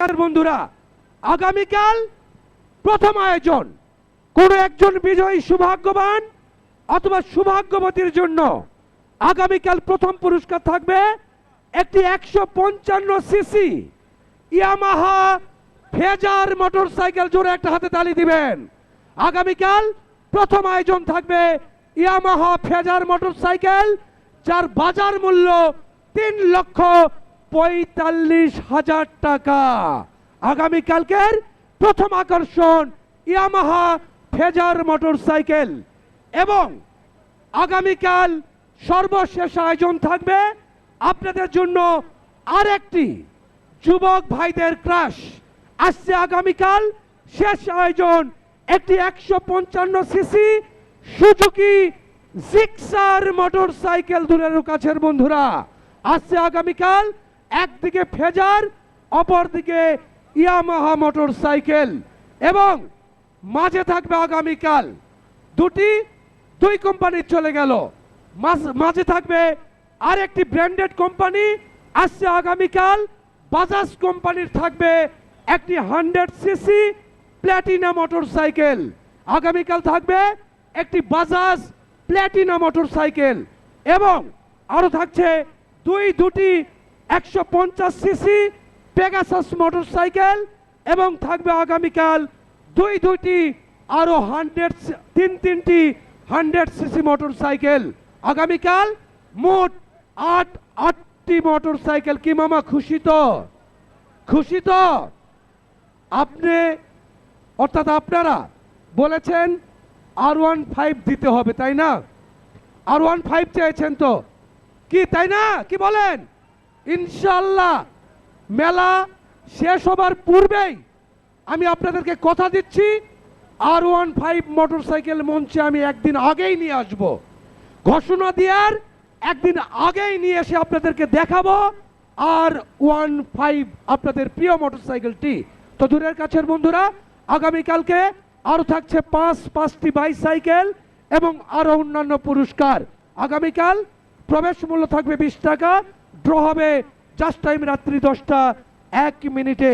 বন্ধুরা, আগামীকাল প্রথম আয়োজন। কোন একজন বিজয়ী সৌভাগ্যবান অথবা সৌভাগ্যবতীর জন্য আগামীকাল প্রথম পুরস্কার থাকবে একটি একশো পঞ্চান্ন CC Yamaha Fazer motorcycle জোরে একটা হাতে তালি দিবেন। আগামীকাল প্রথম আয়োজন থাকবে ইয়ামাহা ফেজার মোটর সাইকেল যার বাজার মূল্য তিন লক্ষ পঁয়তাল্লিশ হাজার টাকা। আগামীকালকের প্রথম আকর্ষণ ইয়ামাহা ফেজার মোটর সাইকেল এবং আগামীকাল সর্বশেষ আয়োজন থাকবে আপনাদের জন্য আরেকটি যুবক ভাইদের ক্রাশ। আসছে আগামীকাল শেষ আয়োজন একটি একশো পঞ্চান্ন CC Suzuki Gixxer motorcycle দূরের কাছের বন্ধুরা, আসছে আগামীকাল একদিকে ফেজার, অপরদিকে ইয়ামাহা মোটর সাইকেল এবং মাঝে থাকবে আগামীকাল। দুটি, দুই কোম্পানির চলে গেল। মাঝ- থাকবে আর একটি ব্র্যান্ডেড কোম্পানি। আসছে আগামীকাল। বাজাজ কোম্পানির থাকবে একটি hundred CC Platina motorcycle আগামীকাল থাকবে একটি বাজাজ প্ল্যাটিনা মোটর সাইকেল এবং আরও থাকছে দুই, দুটি একশো পঞ্চাশ সিসি পেগাসাস মোটর সাইকেল এবং থাকবে আগামীকাল দুই দুইটি আরও হান্ড্রেড তিন তিনটি হান্ড্রেড সিসি মোটর সাইকেল আগামীকাল মোট আট, আটটি মোটর সাইকেল কি মামা, খুশি তো? খুশি তো? আপনি, অর্থাৎ আপনারা বলেছেন আর ওয়ান ফাইভ দিতে হবে, তাই না? আর ওয়ান ফাইভ চেয়েছেন তো? কি, তাই না? কি বলেন? ইনশাল্লাহ মেলা শেষ হবার পূর্বেই আমি আপনাদেরকে কথা দিচ্ছি আর ওয়ান ফাইভ মোটর সাইকেল মঞ্চে আমি একদিন আগেই নিয়ে আসব। ঘোষণা দেওয়ার একদিন আগেই নিয়ে এসে আপনাদেরকে দেখাবো আর ওয়ান ফাইভ আপনাদের প্রিয় মোটর সাইকেলটি তো দূরের কাছের বন্ধুরা, আগামীকালকে আরও থাকছে পাঁচ, পাঁচটি বাইসাইকেল এবং আরও অন্যান্য পুরস্কার। আগামীকাল প্রবেশ মূল্য থাকবে বিশ টাকা ড্র হবে। জাস্ট টাইম রাত্রি দশটা এক মিনিটে